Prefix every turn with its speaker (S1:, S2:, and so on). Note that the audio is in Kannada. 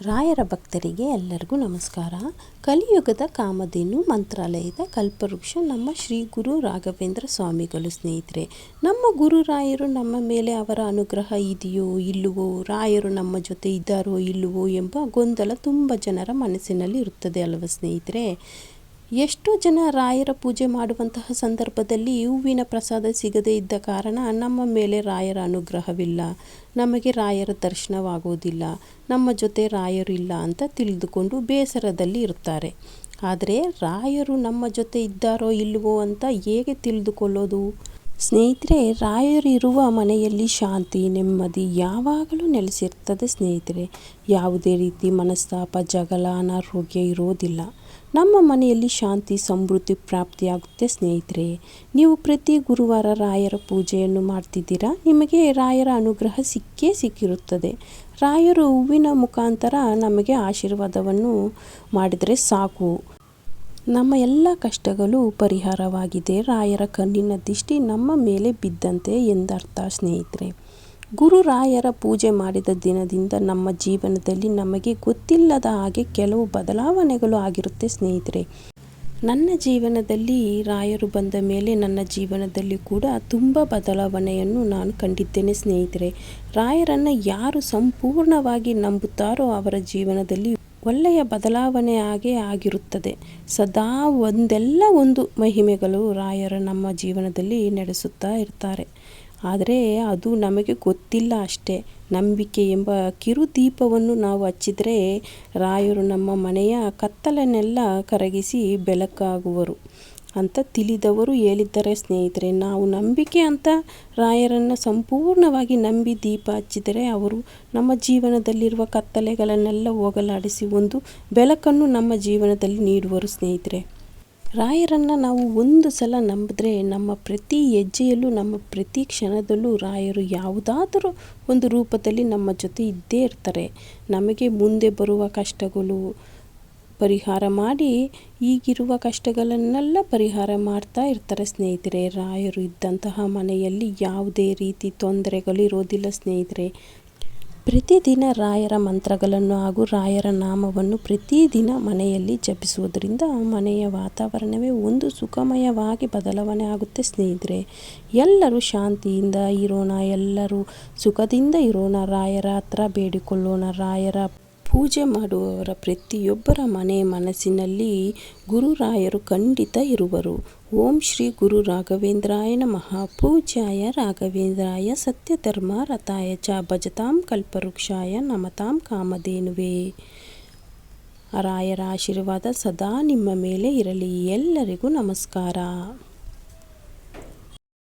S1: ರಾಯರ ಭಕ್ತರಿಗೆ ಎಲ್ಲರಿಗೂ ನಮಸ್ಕಾರ. ಕಲಿಯುಗದ ಕಾಮಧೇನು ಮಂತ್ರಾಲಯದ ಕಲ್ಪವೃಕ್ಷ, ನಮ್ಮ ಶ್ರೀ ಗುರು ರಾಘವೇಂದ್ರ ಸ್ವಾಮಿಗಳು ಸ್ನೇಹಿತರೆ. ನಮ್ಮ ಗುರು ರಾಯರು ನಮ್ಮ ಮೇಲೆ ಅವರ ಅನುಗ್ರಹ ಇದೆಯೋ ಇಲ್ಲವೋ, ರಾಯರು ನಮ್ಮ ಜೊತೆ ಇದ್ದಾರೋ ಇಲ್ಲವೋ ಎಂಬ ಗೊಂದಲ ತುಂಬ ಜನರ ಮನಸ್ಸಿನಲ್ಲಿ ಇರುತ್ತದೆ ಅಲ್ವ ಸ್ನೇಹಿತರೆ. ಎಷ್ಟೋ ಜನ ರಾಯರ ಪೂಜೆ ಮಾಡುವಂತಹ ಸಂದರ್ಭದಲ್ಲಿ ಹೂವಿನ ಪ್ರಸಾದ ಸಿಗದೇ ಇದ್ದ ಕಾರಣ ನಮ್ಮ ಮೇಲೆ ರಾಯರ ಅನುಗ್ರಹವಿಲ್ಲ. ನಮಗೆ ರಾಯರ ದರ್ಶನವಾಗೋದಿಲ್ಲ ನಮ್ಮ ಜೊತೆ ರಾಯರು ಇಲ್ಲ ಅಂತ ತಿಳಿದುಕೊಂಡು ಬೇಸರದಲ್ಲಿ ಇರ್ತಾರೆ ಆದರೆ ರಾಯರು ನಮ್ಮ ಜೊತೆ ಇದ್ದಾರೋ ಇಲ್ಲವೋ ಅಂತ ಹೇಗೆ ತಿಳಿದುಕೊಳ್ಳೋದು? ಸ್ನೇಹಿತರೆ ರಾಯರಿರುವ ಮನೆಯಲ್ಲಿ ಶಾಂತಿ, ನೆಮ್ಮದಿ ಯಾವಾಗಲೂ ನೆಲೆಸಿರ್ತದೆ ಸ್ನೇಹಿತರೆ. ಯಾವುದೇ ರೀತಿ ಮನಸ್ತಾಪ, ಜಗಳ, ಅನಾರೋಗ್ಯ ಇರೋದಿಲ್ಲ. ನಮ್ಮ ಮನೆಯಲ್ಲಿ ಶಾಂತಿ, ಸಮೃದ್ಧಿ ಪ್ರಾಪ್ತಿಯಾಗುತ್ತೆ ಸ್ನೇಹಿತರೆ. ನೀವು ಪ್ರತಿ ಗುರುವಾರ ರಾಯರ ಪೂಜೆಯನ್ನು ಮಾಡ್ತಿದ್ದೀರಾ? ನಿಮಗೆ ರಾಯರ ಅನುಗ್ರಹ ಸಿಕ್ಕೇ ಸಿಕ್ಕಿರುತ್ತದೆ. ರಾಯರು ಹೂವಿನ ಮುಖಾಂತರ ನಮಗೆ ಆಶೀರ್ವಾದವನ್ನು ಮಾಡಿದರೆ ಸಾಕು. ನಮ್ಮ ಎಲ್ಲ ಕಷ್ಟಗಳು ಪರಿಹಾರವಾಗಿದೆ. ರಾಯರ ಕಣ್ಣಿನ ದೃಷ್ಟಿ ನಮ್ಮ ಮೇಲೆ ಬಿದ್ದಂತೆ ಎಂದರ್ಥ ಸ್ನೇಹಿತರೆ. ಗುರು ರಾಯರ ಪೂಜೆ ಮಾಡಿದ ದಿನದಿಂದ ನಮ್ಮ ಜೀವನದಲ್ಲಿ ನಮಗೆ ಗೊತ್ತಿಲ್ಲದ ಹಾಗೆ ಕೆಲವು ಬದಲಾವಣೆಗಳು ಆಗಿರುತ್ತೆ ಸ್ನೇಹಿತರೆ. ನನ್ನ ಜೀವನದಲ್ಲಿ ರಾಯರು ಬಂದ ಮೇಲೆ ನನ್ನ ಜೀವನದಲ್ಲಿ ಕೂಡ ತುಂಬ ಬದಲಾವಣೆಯನ್ನು ನಾನು ಕಂಡಿದ್ದೇನೆ ಸ್ನೇಹಿತರೆ. ರಾಯರನ್ನು ಯಾರು ಸಂಪೂರ್ಣವಾಗಿ ನಂಬುತ್ತಾರೋ ಅವರ ಜೀವನದಲ್ಲಿ ಒಳ್ಳೆಯ ಬದಲಾವಣೆಯಾಗಿ ಆಗೇ ಆಗಿರುತ್ತದೆ. ಸದಾ ಒಂದೆಲ್ಲ ಒಂದು ಮಹಿಮೆಗಳು ರಾಯರ ನಮ್ಮ ಜೀವನದಲ್ಲಿ ನಡೆಸುತ್ತಾ ಇರ್ತಾರೆ. ಆದರೆ ಅದು ನಮಗೆ ಗೊತ್ತಿಲ್ಲ ಅಷ್ಟೇ. ನಂಬಿಕೆ ಎಂಬ ಕಿರುದೀಪವನ್ನು ನಾವು ಹಚ್ಚಿದರೆ ರಾಯರು ನಮ್ಮ ಮನೆಯ ಕತ್ತಲನ್ನೆಲ್ಲ ಕರಗಿಸಿ ಬೆಳಕಾಗುವರು. ಅಂತ ತಿಳಿದವರು ಹೇಳಿದ್ದಾರೆ ಸ್ನೇಹಿತರೆ. ನಾವು ನಂಬಿಕೆ ಅಂತ ರಾಯರನ್ನು ಸಂಪೂರ್ಣವಾಗಿ ನಂಬಿ ದೀಪ ಹಚ್ಚಿದರೆ ಅವರು ನಮ್ಮ ಜೀವನದಲ್ಲಿರುವ ಕತ್ತಲೆಗಳನ್ನೆಲ್ಲ ಹೋಗಲಾಡಿಸಿ ಒಂದು ಬೆಳಕನ್ನು ನಮ್ಮ ಜೀವನದಲ್ಲಿ ನೀಡುವರು ಸ್ನೇಹಿತರೆ. ರಾಯರನ್ನು ನಾವು ಒಂದು ಸಲ ನಂಬಿದ್ರೆ ನಮ್ಮ ಪ್ರತಿ ಹೆಜ್ಜೆಯಲ್ಲೂ, ನಮ್ಮ ಪ್ರತಿ ಕ್ಷಣದಲ್ಲೂ ರಾಯರು ಯಾವುದಾದರೂ ಒಂದು ರೂಪದಲ್ಲಿ ನಮ್ಮ ಜೊತೆ ಇದ್ದೇ ಇರ್ತಾರೆ. ನಮಗೆ ಮುಂದೆ ಬರುವ ಕಷ್ಟಗಳು ಪರಿಹಾರ ಮಾಡಿ ಈಗಿರುವ ಕಷ್ಟಗಳನ್ನೆಲ್ಲ ಪರಿಹಾರ ಮಾಡ್ತಾ ಇರ್ತಾರೆ ಸ್ನೇಹಿತರೆ. ರಾಯರು ಇದ್ದಂತಹ ಮನೆಯಲ್ಲಿ ಯಾವುದೇ ರೀತಿ ತೊಂದರೆಗಳು ಇರೋದಿಲ್ಲ ಸ್ನೇಹಿತರೆ. ಪ್ರತಿದಿನ ರಾಯರ ಮಂತ್ರಗಳನ್ನು ಹಾಗೂ ರಾಯರ ನಾಮವನ್ನು ಪ್ರತಿದಿನ ಮನೆಯಲ್ಲಿ ಜಪಿಸುವುದರಿಂದ ಮನೆಯ ವಾತಾವರಣವೇ ಒಂದು ಸುಖಮಯವಾಗಿ ಬದಲಾವಣೆ ಆಗುತ್ತೆ ಸ್ನೇಹಿತರೆ. ಎಲ್ಲರೂ ಶಾಂತಿಯಿಂದ ಇರೋಣ, ಎಲ್ಲರೂ ಸುಖದಿಂದ ಇರೋಣ. ರಾಯರ ಹತ್ರ ಬೇಡಿಕೊಳ್ಳೋಣ, ರಾಯರ ಪೂಜೆ ಮಾಡುವವರ ಪ್ರತಿಯೊಬ್ಬರ ಮನೆ ಮನಸ್ಸಿನಲ್ಲಿ ಗುರುರಾಯರು ಖಂಡಿತ ಇರುವರು. ಓಂ ಶ್ರೀ ಗುರು ರಾಘವೇಂದ್ರಾಯ ನಮಃ. ಪೂಜಾಯ ರಾಘವೇಂದ್ರಾಯ ಸತ್ಯಧರ್ಮ ರಥಾಯ ಚ ಭಜತಾಂ ಕಲ್ಪವೃಕ್ಷಾಯ ನಮತಾಂ ಕಾಮಧೇನುವೆ. ರಾಯರ ಆಶೀರ್ವಾದ ಸದಾ ನಿಮ್ಮ ಮೇಲೆ ಇರಲಿ. ಎಲ್ಲರಿಗೂ ನಮಸ್ಕಾರ.